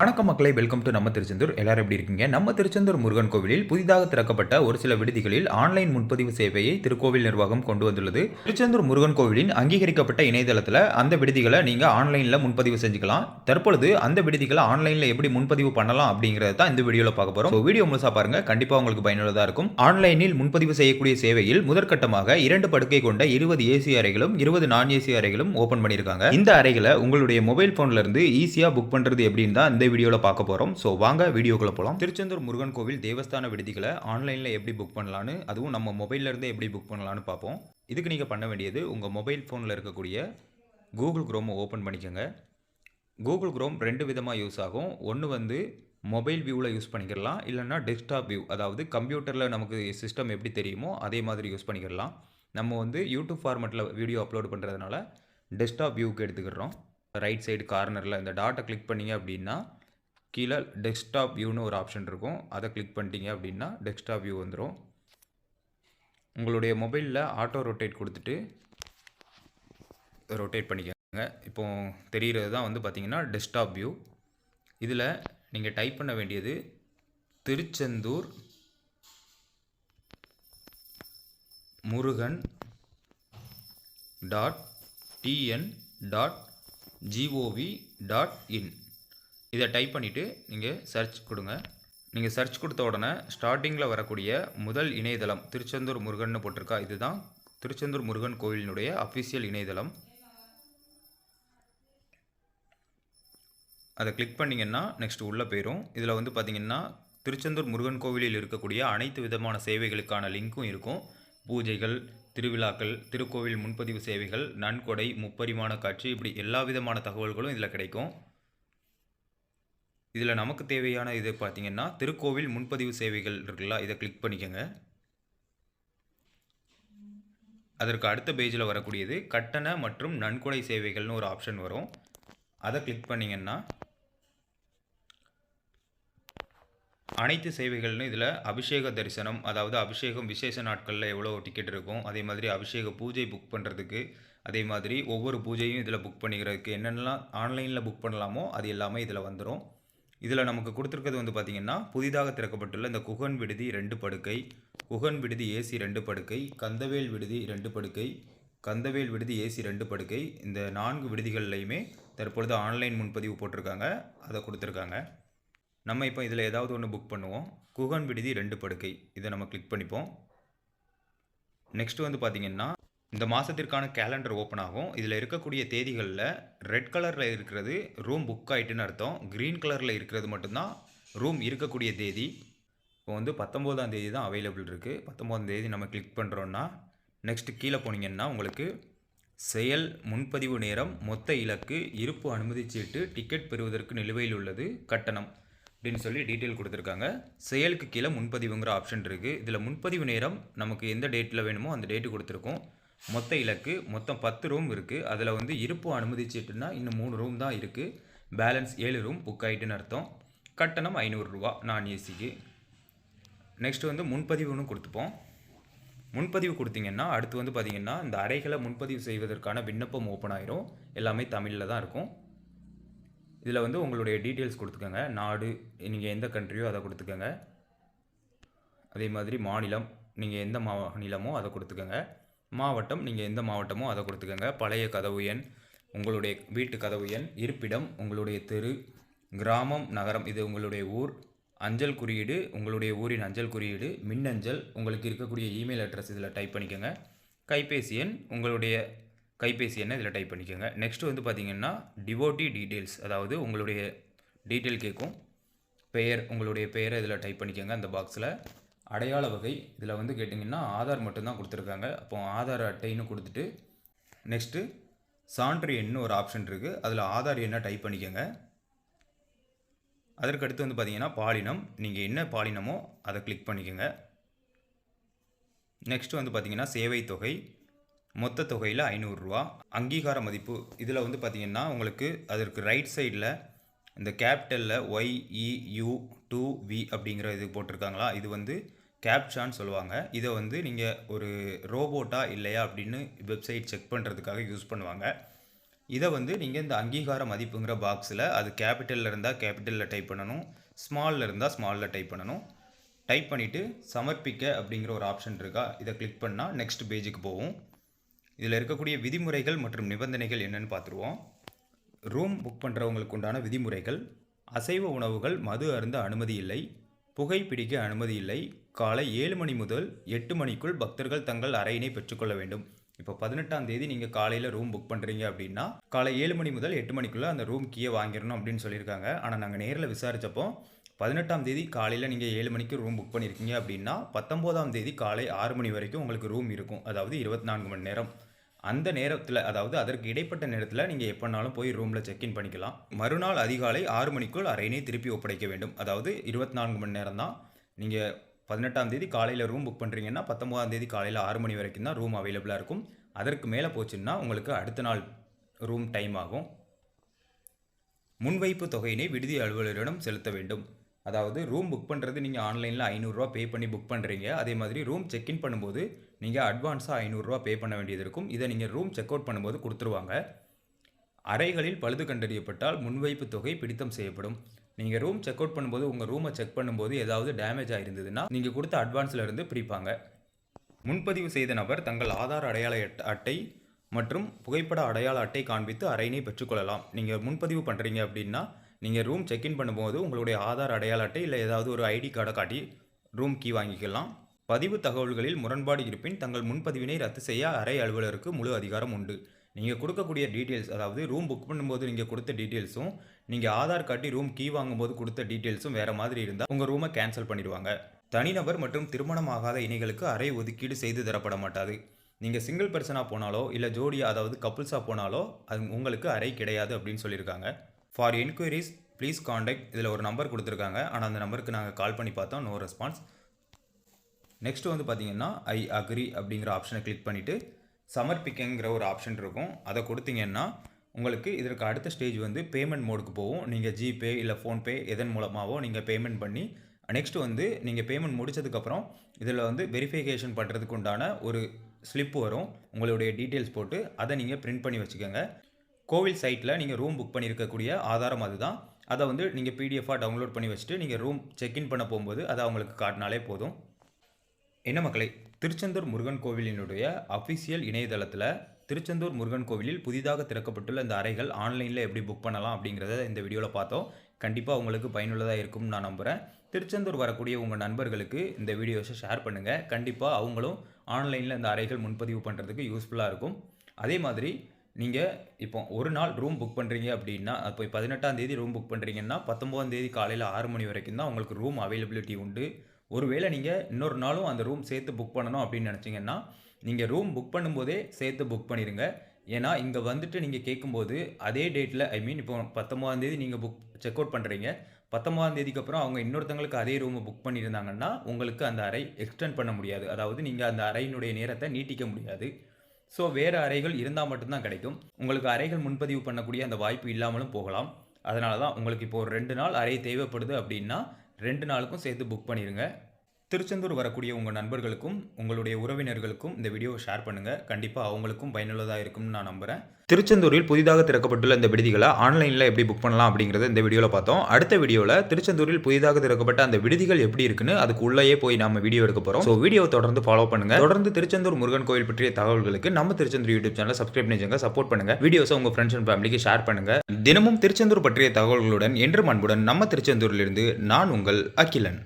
வணக்கம் மக்களை welcome to நம்ம திருச்செந்தூர். எல்லாரும் எப்படி இருக்கீங்க? நம்ம திருச்செந்தூர் முருகன் கோவிலில் புதிதாக திறக்கப்பட்ட ஒரு சில விடுதிகளில் ஆன்லைன் முன்பதிவு சேவையை திருக்கோவில் நிர்வாகம் கொண்டு வந்துள்ளது. திருச்செந்தூர் முருகன் கோவிலின் அங்கீகரிக்கப்பட்ட இணையதளத்தில் அந்த விடுதிகளை நீங்கள் ஆன்லைனில் முன்பதிவு செஞ்சுக்கலாம். தற்பொழுது அந்த விடுதிகளை ஆன்லைனில் எப்படி முன்பதிவு பண்ணலாம் அப்படிங்கிறத தான் இந்த வீடியோவில் பார்க்க போகிறோம் வீடியோ முழுசா பாருங்க. கண்டிப்பாக உங்களுக்கு பயனுள்ளதாக இருக்கும். ஆன்லைனில் முன்பதிவு செய்யக்கூடிய சேவையில் முதற்கட்டமாக இரண்டு படுக்கை கொண்ட இருபது ஏசி அறைகளும் இருபது நான் ஏசி அறைகளும் ஓப்பன் பண்ணியிருக்காங்க. இந்த அறைகளை உங்களுடைய மொபைல் ஃபோன்ல இருந்து ஈஸியாக புக் பண்ணுறது எப்படின்னு தான் இந்த வீடியோவில் பார்க்க போகிறோம் ஸோ வாங்க வீடியோக்குள்ள போகலாம் திருச்செந்தூர் முருகன் கோவில் தேவஸ்தான விடுதிகளை ஆன்லைனில் எப்படி புக் பண்ணலான்னு அதுவும் நம்ம மொபைல்ல இருந்தே எப்படி புக் பண்ணலான்னு பார்ப்போம். இதுக்கு நீங்கள் பண்ண வேண்டியது உங்கள் மொபைல் ஃபோனில் இருக்கக்கூடிய கூகுள் குரோமை ஓப்பன் பண்ணிக்கோங்க. கூகுள் குரோம் ரெண்டு விதமாக யூஸ் ஆகும். ஒன்று வந்து மொபைல் வியூவில் யூஸ் பண்ணிக்கிறலாம் இல்லைனா டெஸ்க்டாப் வியூ அதாவது கம்ப்யூட்டரில் நமக்கு சிஸ்டம் எப்படி தெரியுமோ அதே மாதிரி யூஸ் பண்ணிக்கிறலாம் நம்ம வந்து யூடியூப் ஃபார்மெட்டில் வீடியோ அப்லோட் பண்ணுறதுனால டெஸ்க்டாப் வியூக்கு எடுத்துக்கிறோம் ரைட் சைடு கார்னரில் இந்த டாட்டை கிளிக் பண்ணிங்க அப்படின்னா கீழே டெஸ்க்டாப் வியூன்னு ஒரு ஆப்ஷன் இருக்கும். அதை கிளிக் பண்ணிட்டீங்க அப்படின்னா டெஸ்க்டாப் வியூ வந்துடும் உங்களுடைய மொபைலில் ஆட்டோ ரொட்டேட் கொடுத்துட்டு ரொட்டேட் பண்ணிக்கோங்க. இப்போ தெரிகிறது தான் வந்து பார்த்திங்கன்னா டெஸ்க்டாப் வியூ இதில் நீங்கள் டைப் பண்ண வேண்டியது Tiruchendur Murugan dot TN dot GOV dot in இதை டைப் பண்ணிவிட்டு நீங்கள் சர்ச் கொடுங்க. நீங்கள் சர்ச் கொடுத்த உடனே ஸ்டார்டிங்கில் வரக்கூடிய முதல் இணையதளம் திருச்செந்தூர் முருகன்னு போட்டிருக்கா. இதுதான் திருச்செந்தூர் முருகன் கோவிலினுடைய அஃபிஷியல் இணையதளம். அதை கிளிக் பண்ணிங்கன்னா நெக்ஸ்ட் உள்ளே போயிடும் இதில் வந்து பார்த்தீங்கன்னா திருச்செந்தூர் முருகன் கோவிலில் இருக்கக்கூடிய அனைத்து விதமான சேவைகளுக்கான லிங்க்கும் இருக்கும். பூஜைகள் திருவிழாக்கள் திருக்கோவில் முன்பதிவு சேவைகள் நன்கொடை முப்பரிமாண காட்சி இப்படி எல்லா விதமான தகவல்களும் இதில் கிடைக்கும். இதில் நமக்கு தேவையான இது பார்த்தீங்கன்னா திருக்கோவில் முன்பதிவு சேவைகள் இருக்குல்ல இதை கிளிக் பண்ணிக்கோங்க. அதற்கு அடுத்த பேஜில் வரக்கூடியது கட்டண மற்றும் நன்கொடை சேவைகள்னு ஒரு ஆப்ஷன் வரும். அதை கிளிக் பண்ணிங்கன்னா அனைத்து சேவைகள்னு இதில் அபிஷேக தரிசனம் அதாவது அபிஷேகம் விசேஷ நாட்களில் எவ்வளோ டிக்கெட் இருக்கும் அதே மாதிரி அபிஷேக பூஜை புக் பண்ணுறதுக்கு அதே மாதிரி ஒவ்வொரு பூஜையும் இதில் புக் பண்ணிக்கிறதுக்கு என்னென்னலாம் ஆன்லைனில் புக் பண்ணலாமோ அது எல்லாமே இதில் வந்துடும் இதில் நமக்கு கொடுத்துருக்கிறது வந்து பார்த்திங்கன்னா புதிதாக திறக்கப்பட்டுள்ள இந்த குகன் விடுதி ரெண்டு படுக்கை குகன் விடுதி ஏசி ரெண்டு படுக்கை கந்தவேல் விடுதி ரெண்டு படுக்கை கந்தவேல் விடுதி ஏசி ரெண்டு படுக்கை இந்த நான்கு விடுதிகள்லையுமே தற்பொழுது ஆன்லைன் முன்பதிவு போட்டிருக்காங்க அதை கொடுத்துருக்காங்க. நம்ம இப்போ இதில் ஏதாவது ஒன்று புக் பண்ணுவோம். குகன் விடுதி ரெண்டு படுக்கை. இதை நம்ம கிளிக் பண்ணிப்போம். நெக்ஸ்ட் வந்து பார்த்திங்கன்னா இந்த மாதத்திற்கான கேலண்டர் ஓப்பன் ஆகும். இதில் இருக்கக்கூடிய தேதிகளில் ரெட் கலரில் இருக்கிறது ரூம் புக் ஆகிட்டுன்னு அர்த்தம். க்ரீன் கலரில் இருக்கிறது மட்டும்தான் ரூம் இருக்கக்கூடிய தேதி. இப்போ வந்து பத்தொம்போதாம் தேதி தான் அவைலபிள் இருக்குது பத்தொம்போதாம் தேதி நம்ம கிளிக் பண்ணுறோன்னா நெக்ஸ்ட்டு கீழே போனீங்கன்னா உங்களுக்கு செயல் முன்பதிவு நேரம் மொத்த இலக்கு இருப்பு அனுமதி சீட்டு டிக்கெட் பெறுவதற்கு நிலுவையில் உள்ளது கட்டணம் அப்படின்னு சொல்லி டீட்டெயில் கொடுத்துருக்காங்க. செயலுக்கு கீழே முன்பதிவுங்கிற ஆப்ஷன் இருக்குது இதில் முன்பதிவு நேரம் நமக்கு எந்த டேட்டில் வேணுமோ அந்த டேட்டு கொடுத்துருக்கோம். மொத்த இலக்கு மொத்தம் பத்து ரூம் இருக்குது அதில் வந்து இருப்பு அனுமதிச்சிட்டுன்னா இன்னும் மூணு ரூம் தான் இருக்குது பேலன்ஸ் ஏழு ரூம் புக் ஆகிட்டுன்னு அர்த்தம். கட்டணம் ஐநூறுரூவா நான் ஏசிக்கு நெக்ஸ்ட் வந்து முன்பதிவுன்னு கொடுத்துப்போம். முன்பதிவு கொடுத்தீங்கன்னா அடுத்து வந்து பார்த்திங்கன்னா இந்த அறைகளை முன்பதிவு செய்வதற்கான விண்ணப்பம் ஓப்பன் ஆயிரும். எல்லாமே தமிழில் தான் இருக்கும். இதில் வந்து உங்களுடைய டீட்டெயில்ஸ் கொடுத்துக்கோங்க. நாடு நீங்கள் எந்த கண்ட்ரியோ அதை கொடுத்துக்கோங்க. அதே மாதிரி மாநிலம் நீங்கள் எந்த மாநிலமோ அதை கொடுத்துக்கோங்க. மாவட்டம் நீங்கள் எந்த மாவட்டமோ அதை கொடுத்துக்கோங்க. பழைய கதவு எண் உங்களுடைய வீட்டு கதவு எண் இருப்பிடம் உங்களுடைய தெரு கிராமம் நகரம் இது உங்களுடைய ஊர் அஞ்சல் குறியீடு உங்களுடைய ஊரின் அஞ்சல் குறியீடு மின்னஞ்சல் உங்களுக்கு இருக்கக்கூடிய இமெயில் அட்ரஸ் இதில் டைப் பண்ணிக்கோங்க. கைபேசி எண் உங்களுடைய கைபேசி எண்ணை இதில் டைப் பண்ணிக்கோங்க. நெக்ஸ்ட் வந்து பார்த்திங்கன்னா டிவோட்டி டீட்டெயில்ஸ் அதாவது உங்களுடைய டீட்டெயில் கேட்கும் பெயர் உங்களுடைய பெயரை இதில் டைப் பண்ணிக்கோங்க அந்த பாக்ஸில் அடையாள வகை இதில் வந்து கேட்டிங்கன்னா ஆதார் மட்டும்தான் கொடுத்துருக்காங்க. அப்போ ஆதார் அட்டைன்னு கொடுத்துட்டு நெக்ஸ்ட்டு சான்று எண்ணு ஒரு ஆப்ஷன் இருக்குது அதில் ஆதார் எண்ணை டைப் பண்ணிக்கோங்க. அதற்கடுத்து வந்து பார்த்தீங்கன்னா பாலினம். நீங்கள் என்ன பாலினமோ அதை கிளிக் பண்ணிக்கோங்க. நெக்ஸ்ட் வந்து பார்த்தீங்கன்னா சேவை தொகை. மொத்த தொகையில் ஐநூறுரூவா அங்கீகார மதிப்பு. இதில் வந்து பார்த்திங்கன்னா உங்களுக்கு அதற்கு ரைட் சைடில் இந்த கேபிட்டலில் ஒய்இயூ டூ வி அப்படிங்கிற இது போட்டிருக்காங்களா? இது வந்து கேப்ஷான்னு சொல்லுவாங்க. இதை வந்து நீங்கள் ஒரு ரோபோட்டா இல்லையா அப்படின்னு வெப்சைட் செக் பண்ணுறதுக்காக யூஸ் பண்ணுவாங்க. இதை வந்து நீங்கள் இந்த அங்கீகார மதிப்புங்கிற பாக்ஸில் அது கேபிட்டலில் இருந்தால் கேபிட்டலில் டைப் பண்ணணும். ஸ்மாலில் இருந்தால் ஸ்மாலில் டைப் பண்ணணும். டைப் பண்ணிவிட்டு சமர்ப்பிக்க அப்படிங்கிற ஒரு ஆப்ஷன் இருக்கா? இதை கிளிக் பண்ணால் நெக்ஸ்ட் பேஜுக்கு போகும். இதில் இருக்கக்கூடிய விதிமுறைகள் மற்றும் நிபந்தனைகள் என்னென்னு பார்த்துருவோம். ரூம் புக் பண்ணுறவங்களுக்கு உண்டான விதிமுறைகள். அசைவ உணவுகள் மது அருந்த அனுமதி இல்லை. புகைப்பிடிக்க அனுமதி இல்லை. காலை ஏழு மணி முதல் எட்டு மணிக்குள் பக்தர்கள் தங்கள் அறையினை பெற்றுக்கொள்ள வேண்டும். இப்போ பதினெட்டாம் தேதி நீங்கள் காலையில் ரூம் புக் பண்ணுறீங்க அப்படின்னா காலை ஏழு மணி முதல் எட்டு மணிக்குள்ளே அந்த ரூம் கீயை வாங்கிடணும் அப்படின்னு சொல்லியிருக்காங்க. ஆனால் நாங்கள் நேரில் விசாரித்தப்போ பதினெட்டாம் தேதி காலையில் நீங்கள் ஏழு மணிக்கு ரூம் புக் பண்ணியிருக்கீங்க அப்படின்னா பத்தொம்போதாம் தேதி காலை ஆறு மணி வரைக்கும் உங்களுக்கு ரூம் இருக்கும். அதாவது இருபத்தி நான்கு மணி நேரம். அந்த நேரத்தில் அதாவது அதற்கு இடைப்பட்ட நேரத்தில் நீங்கள் எப்போனாலும் போய் ரூமில் செக்இன் பண்ணிக்கலாம். மறுநாள் அதிகாலை ஆறு மணிக்குள் அறையினை திருப்பி ஒப்படைக்க வேண்டும். அதாவது இருபத்தி நான்கு மணி நேரம் தான் நீங்கள் பதினெட்டாம் தேதி காலையில் ரூம் புக் பண்ணுறீங்கன்னா பத்தொம்போதாம் தேதி காலையில் ஆறு மணி வரைக்கும் தான் ரூம் அவைலபிளாக இருக்கும். அதற்கு மேலே போச்சுன்னா உங்களுக்கு அடுத்த நாள் ரூம் டைம் ஆகும். முன்வைப்பு தொகையினை விடுதி அலுவலரிடம் செலுத்த வேண்டும். அதாவது ரூம் புக் பண்ணுறது நீங்கள் ஆன்லைனில் ஐநூறுரூவா பே பண்ணி புக் பண்ணுறீங்க அதே மாதிரி ரூம் செக்இன் பண்ணும்போது நீங்கள் அட்வான்ஸாக ஐநூறுரூவா பே பண்ண வேண்டியது இருக்கும். இதை நீங்கள் ரூம் செக் அவுட் பண்ணும்போது கொடுத்துருவாங்க. அறைகளில் பழுது கண்டறியப்பட்டால் முன்வைப்பு தொகை பிடித்தம் செய்யப்படும். நீங்கள் ரூம் செக் அவுட் பண்ணும்போது உங்கள் ரூமை செக் பண்ணும்போது ஏதாவது டேமேஜ் ஆயிருந்ததுன்னா நீங்கள் கொடுத்த அட்வான்ஸில் இருந்து பிரிப்பாங்க. முன்பதிவு செய்த நபர் தங்கள் ஆதார் அடையாள அட்- அட்டை மற்றும் புகைப்பட அடையாள அட்டை காண்பித்து அறையினை பெற்றுக்கொள்ளலாம். நீங்கள் முன்பதிவு பண்ணுறீங்க அப்படின்னா நீங்கள் ரூம் செக்இன் பண்ணும்போது உங்களுடைய ஆதார் அடையாள அட்டை இல்லை ஏதாவது ஒரு ஐடி கார்டை காட்டி ரூம் கீ வாங்கிக்கலாம். பதிவு தகவல்களில் முரண்பாடு இருப்பின் தங்கள் முன்பதிவினை ரத்து செய்ய அறை அலுவலருக்கு முழு அதிகாரம் உண்டு. நீங்கள் கொடுக்கக்கூடிய டீட்டெயில்ஸ் அதாவது ரூம் புக் பண்ணும்போது நீங்கள் கொடுத்த டீட்டெயில்ஸும் நீங்கள் ஆதார் காட்டி ரூம் கீ வாங்கும்போது கொடுத்த டீட்டெயில்ஸும் வேறு மாதிரி இருந்தால் உங்கள் ரூமை கேன்சல் பண்ணிடுவாங்க. தனிநபர் மற்றும் திருமணமாகாத இணைகளுக்கு அறை ஒதுக்கீடு செய்து தரப்பட மாட்டாது நீங்கள் சிங்கிள் பர்சனாக போனாலோ இல்லை ஜோடி அதாவது கப்புள்ஸாக போனாலோ அது உங்களுக்கு அறை கிடையாது அப்படின்னு சொல்லியிருக்காங்க. ஃபார் என்கொயரிஸ் ப்ளீஸ் காண்டாக்ட் இதில் ஒரு நம்பர் கொடுத்துருக்காங்க. ஆனால் அந்த நம்பருக்கு நாங்கள் கால் பண்ணி பார்த்தோம் நோ ரெஸ்பான்ஸ் நெக்ஸ்ட் வந்து பார்த்தீங்கன்னா ஐ அக்ரி அப்படிங்கிற ஆப்ஷனை கிளிக் பண்ணிவிட்டு சமர்ப்பிக்கங்கிற ஒரு ஆப்ஷன் இருக்கும். அதை கொடுத்தீங்கன்னா உங்களுக்கு இதற்கு அடுத்த ஸ்டேஜ் வந்து பேமெண்ட் மோடுக்கு போகும். நீங்கள் ஜிபே இல்லை ஃபோன்பே எதன் மூலமாகவோ நீங்கள் பேமெண்ட் பண்ணி நெக்ஸ்ட்டு வந்து நீங்கள் பேமெண்ட் முடித்ததுக்கப்புறம் இதில் வந்து வெரிஃபிகேஷன் பண்ணுறதுக்கு உண்டான ஒரு ஸ்லிப் வரும். உங்களுடைய டீட்டெயில்ஸ் போட்டு அதை நீங்கள் பிரிண்ட் பண்ணி வச்சுக்கோங்க. கோவில் சைட்டில் நீங்கள் ரூம் புக் பண்ணியிருக்கக்கூடிய ஆதாரம் அதுதான். அதை வந்து நீங்கள் பிடிஎஃபாக டவுன்லோட் பண்ணி வச்சுட்டு நீங்கள் ரூம் செக்இன் பண்ண போகும்போது அதை அவங்களுக்கு காட்டினாலே போதும். என்ன மக்களை திருச்செந்தூர் முருகன் கோவிலினுடைய அஃபிஷியல் இணையதளத்தில் திருச்செந்தூர் முருகன் கோவிலில் புதிதாக திறக்கப்பட்டுள்ள இந்த அறைகள் ஆன்லைனில் எப்படி புக் பண்ணலாம் அப்படிங்கிறத இந்த வீடியோவில் பார்த்தோம். கண்டிப்பாக உங்களுக்கு பயனுள்ளதாக இருக்கும்னு நான் நம்புகிறேன் திருச்செந்தூர் வரக்கூடிய உங்கள் நண்பர்களுக்கு இந்த வீடியோஸை ஷேர் பண்ணுங்கள் கண்டிப்பாக அவங்களும் ஆன்லைனில் இந்த அறைகள் முன்பதிவு பண்ணுறதுக்கு யூஸ்ஃபுல்லாக இருக்கும். அதே மாதிரி நீங்கள் இப்போ ஒரு நாள் ரூம் புக் பண்ணுறீங்க அப்படின்னா இப்போ பதினெட்டாம் தேதி ரூம் புக் பண்ணுறீங்கன்னா பத்தொம்போதாம் தேதி காலையில் ஆறு மணி வரைக்கும் தான் உங்களுக்கு ரூம் அவைலபிலிட்டி உண்டு. ஒருவேளை நீங்கள் இன்னொரு நாளும் அந்த ரூம் சேர்த்து புக் பண்ணணும் அப்படின்னு நினச்சிங்கன்னா நீங்கள் ரூம் புக் பண்ணும்போதே சேர்த்து புக் பண்ணிடுங்க ஏன்னா இங்கே வந்துட்டு நீங்கள் கேட்கும்போது அதே டேட்டில் ஐ மீன் இப்போ பத்தொம்பதாந்தேதி நீங்கள் புக் செக் அவுட் பண்ணுறீங்க பத்தொம்பதாந்தேதிக்கு அப்புறம் அவங்க இன்னொருத்தங்களுக்கு அதே ரூமை புக் பண்ணியிருந்தாங்கன்னா உங்களுக்கு அந்த அறை எக்ஸ்டெண்ட் பண்ண முடியாது. அதாவது நீங்கள் அந்த அறையினுடைய நேரத்தை நீட்டிக்க முடியாது. ஸோ வேறு அறைகள் இருந்தால் மட்டும்தான் கிடைக்கும். உங்களுக்கு அறைகள் முன்பதிவு பண்ணக்கூடிய அந்த வாய்ப்பு இல்லாமலும் போகலாம். அதனால தான் உங்களுக்கு இப்போ ஒரு ரெண்டு நாள் அறை தேவைப்படுது அப்படின்னா ரெண்டு நாளுக்கும் சேர்த்து புக் பண்ணிடுங்க திருச்செந்தூர் வரக்கூடிய உங்கள் நண்பர்களுக்கும் உங்களுடைய உறவினர்களுக்கும் இந்த வீடியோவை ஷேர் பண்ணுங்கள் கண்டிப்பாக அவங்களுக்கும் பயனுள்ளதாக இருக்கும்னு நான் நம்புகிறேன் திருச்செந்தூரில் புதிதாக திறக்கப்பட்டுள்ள இந்த விடுதிகளை ஆன்லைனில் எப்படி புக் பண்ணலாம் அப்படிங்கிறத இந்த வீடியோவில் பார்த்தோம். அடுத்த வீடியோவில் திருச்செந்தூரில் புதிதாக திறக்கப்பட்ட அந்த விடுதிகள் எப்படி இருக்குன்னு அதுக்கு உள்ளேயே போய் நம்ம வீடியோ எடுக்க போகிறோம் ஸோ வீடியோ தொடர்ந்து ஃபாலோ பண்ணுங்கள் தொடர்ந்து திருச்செந்தூர் முருகன் கோயில் பற்றிய தகவல்களுக்கு நம்ம திருச்செந்தூர் யூடியூப் சேனலை சப்ஸ்கிரைப் பண்ணிச்சுங்க சப்போர்ட் பண்ணுங்க. வீடியோஸை உங்கள் ஃப்ரெண்ட்ஸ் அண்ட் ஃபேமிலிக்கு ஷேர் பண்ணுங்கள் தினமும் திருச்செந்தூர் பற்றிய தகவல்களுடன் என்று அன்புடன் நம்ம திருச்செந்தூரிலிருந்து நான் உங்கள் அகிலன்.